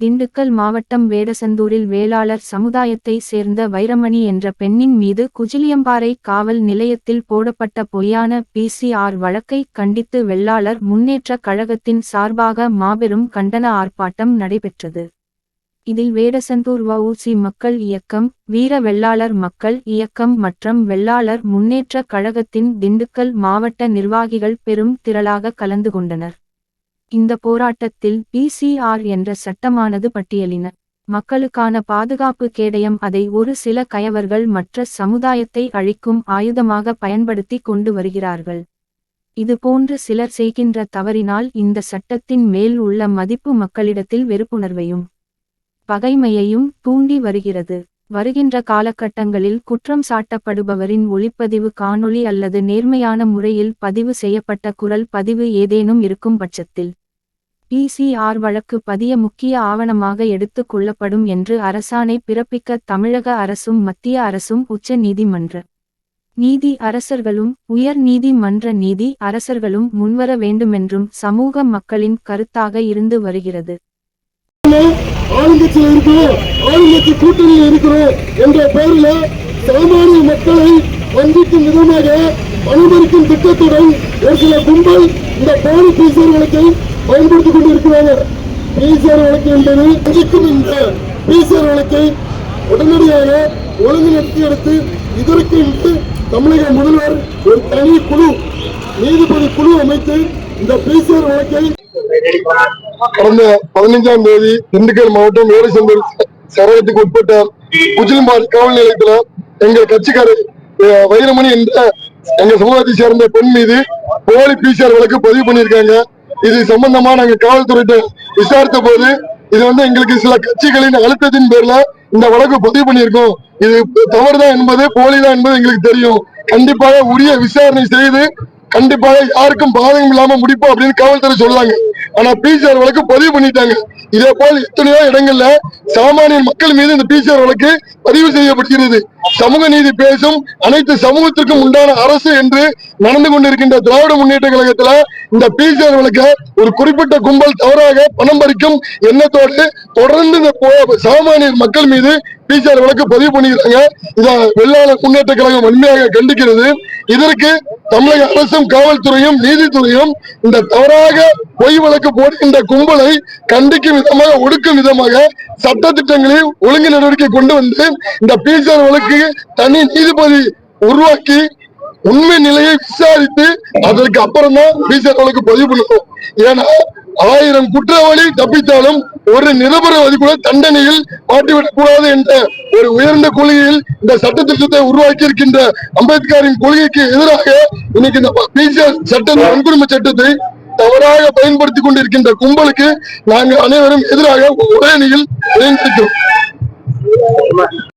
திண்டுக்கல் மாவட்டம் வேடசந்தூரில் வேளாளர் சமுதாயத்தை சேர்ந்த வைரமணி என்ற பெண்ணின் மீது குஜிலியம்பாறை காவல் நிலையத்தில் போடப்பட்ட பொய்யான பிசிஆர் வழக்கை கண்டித்து வெள்ளாளர் முன்னேற்ற கழகத்தின் சார்பாக மாபெரும் கண்டன ஆர்ப்பாட்டம் நடைபெற்றது. இதில் வேடசந்தூர் வவுசி மக்கள் இயக்கம் வீர வெள்ளாளர் மக்கள் இயக்கம் மற்றும் வெள்ளாளர் முன்னேற்ற கழகத்தின் திண்டுக்கல் மாவட்ட நிர்வாகிகள் பெரும் திரளாக கலந்து கொண்டனர். இந்த போராட்டத்தில் பிசிஆர் என்ற சட்டமானது பட்டியலின. மக்களுக்கான பாதுகாப்பு கேடயம் அதை ஒரு சில கயவர்கள் மற்ற சமுதாயத்தை அழிக்கும் ஆயுதமாக பயன்படுத்தி கொண்டு வருகிறார்கள். இதுபோன்று சிலர் செய்கின்ற தவறினால் இந்த சட்டத்தின் மேல் உள்ள மதிப்பு மக்களிடத்தில் வெறுப்புணர்வையும் பகைமையையும் தூண்டி வருகிறது. வருகின்ற காலகட்டங்களில் குற்றம் சாட்டப்படுபவரின் ஒளிப்பதிவு காணொளி அல்லது நேர்மையான முறையில் பதிவு செய்யப்பட்ட குரல் பதிவு ஏதேனும் இருக்கும் பட்சத்தில் பிசிஆர் வழக்கு பதிய முக்கிய ஆவணமாக எடுத்துக் கொள்ளப்படும் என்று அரசாணை பிறப்பிக்க தமிழக அரசும் மத்திய அரசும் உச்ச நீதிமன்ற நீதி அரசர்களும் உயர் நீதிமன்ற நீதி அரசர்களும் முன்வர வேண்டுமென்றும் சமூக மக்களின் கருத்தாக இருந்து வருகிறது. ஆளுங்கட்சியில் இருக்கிறோம் ஆளுங்கட்சி கூட்டணியில் இருக்கிறோம் என்ற பெயரில் சாமானிய மக்களை வஞ்சிக்கும் விதமாக அனுமதிக்கும் திட்டத்துடன் ஒரு சில கும்பல் இந்த போலி பிசிஆர் வழக்கை பயன்படுத்திக் கொண்டிருக்கிறாங்க பிசிஆர் வழக்கு என்பது வஞ்சிக்கும் இந்த பிசிஆர் வழக்கை உடனடியாக ஒழுங்கு நடத்தி எடுத்து இதற்கு என்று தமிழக முதல்வர் ஒரு தனி குழு நீதிபதி குழு அமைத்து இந்த பிசிஆர் வழக்கை கடந்த பதினைஞ்சாம் தேதி திண்டுக்கல் மாவட்டம் வேடசந்தூர் சரகத்துக்கு உட்பட்ட குஜிலிமார் காவல் நிலையத்துல எங்கள் கட்சிக்காரர் வைரமணி என்ற எங்க சமூகத்தை சேர்ந்த பெண் மீது போலி பிசிஆர் வழக்கு பதிவு பண்ணியிருக்காங்க. இது சம்பந்தமா நாங்க காவல்துறையிட்ட விசாரித்த போது இது வந்து எங்களுக்கு சில கட்சிகளின் அழுத்தத்தின் பேர்ல இந்த வழக்கு பதிவு பண்ணியிருக்கோம். இது தவறுதான் என்பது போலிதான் என்பது எங்களுக்கு தெரியும். கண்டிப்பாக உரிய விசாரணை செய்து கண்டிப்பாக யாருக்கும் பாதகம் இல்லாம முடிப்போம் அப்படின்னு காவல்துறை சொல்லாங்க. ஆனா பிசிஆர் வழக்கு பதிவு பண்ணிட்டாங்க. இதே போல் எத்தனையோ இடங்கள்ல சாமானிய மக்கள் மீது இந்த பிசிஆர் வழக்கு பதிவு செய்யப்படுகிறது. சமூக நீதி பேசும் அனைத்து சமூகத்திற்கும் உண்டான அரசு என்று நடந்து கொண்டிருக்கின்ற திராவிட முன்னேற்ற கழகத்துல இந்த பிசிஆர் ஒரு குறிப்பிட்ட கும்பல் தவறாக பணம் பறிக்கும் எண்ணத்தோடு தொடர்ந்து இந்த சாமானியர் மக்கள் மீது பிசிஆர் வழக்கு பதிவு பண்ணிக்கிறாங்க. இதை வெள்ளாளர் முன்னேற்ற கழகம் வன்மையாக கண்டிக்கிறது. இதற்கு தமிழக அரசும் காவல்துறையும் நீதித்துறையும் இந்த தவறாக பொய் வழக்கு போடுகின்ற கும்பலை கண்டிக்கும் விதமாக ஒடுக்கும் விதமாக சட்ட திட்டங்களில் ஒழுங்கு நடவடிக்கை கொண்டு வந்து இந்த பிசிஆர் வழக்கு தனி நீதிபதி உருவாக்கி உண்மை நிலையை விசாரித்து அதற்கு அப்புறம் தான் வழக்கு பதிவு பண்ணணும் ஏன்னா ஆயிரம் குற்றவாளி தப்பித்தாலும் ஒரு நிரபரவாதி கூட தண்டனையில் மாட்டிவிடக் கூடாது என்ற ஒரு உயர்ந்த கொள்கையில் இந்த சட்ட திட்டத்தை உருவாக்கி இருக்கின்ற அம்பேத்கரின் கொள்கைக்கு எதிராக இன்னைக்கு இந்த பிசிஆர் சட்ட வன்கொடுமை சட்டத்தை தவறாக பயன்படுத்தி கொண்டிருக்கின்ற கும்பலுக்கு நாங்கள் அனைவரும் எதிராக உடனடியில் இணைந்திருக்கிறோம்.